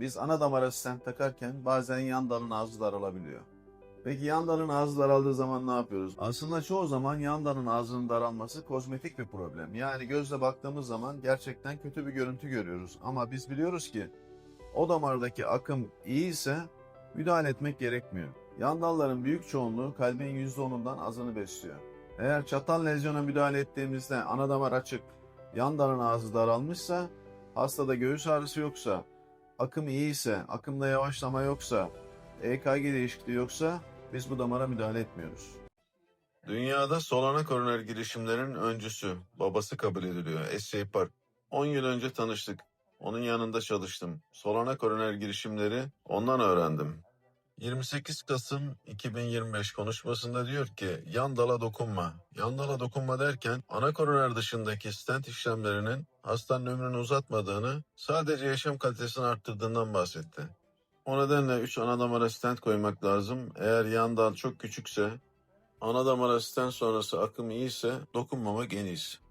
Biz ana damara stent takarken bazen yan dalın ağzı daralabiliyor. Peki yan dalın ağzı daraldığı zaman ne yapıyoruz? Aslında çoğu zaman yan dalın ağzının daralması kozmetik bir problem. Yani gözle baktığımız zaman gerçekten kötü bir görüntü görüyoruz. Ama biz biliyoruz ki o damardaki akım iyi ise müdahale etmek gerekmiyor. Yan dalların büyük çoğunluğu kalbin %10'undan azını besliyor. Eğer çatal lezyona müdahale ettiğimizde ana damar açık, yan dalın ağzı daralmışsa, hastada göğüs ağrısı yoksa, akım iyi ise, akımda yavaşlama yoksa, EKG değişikliği yoksa biz bu damara müdahale etmiyoruz. Dünyada solana koroner girişimlerin öncüsü, babası kabul ediliyor. S.J. Park. 10 yıl önce tanıştık. Onun yanında çalıştım. Solana koroner girişimleri ondan öğrendim. 28 Kasım 2025 konuşmasında diyor ki yan dala dokunma. Yan dala dokunma derken ana koroner dışındaki stent işlemlerinin hastanın ömrünü uzatmadığını sadece yaşam kalitesini arttırdığından bahsetti. O nedenle 3 ana damara stent koymak lazım. Eğer yan dal çok küçükse ana damara stent sonrası akım iyiyse dokunmamak en iyisi.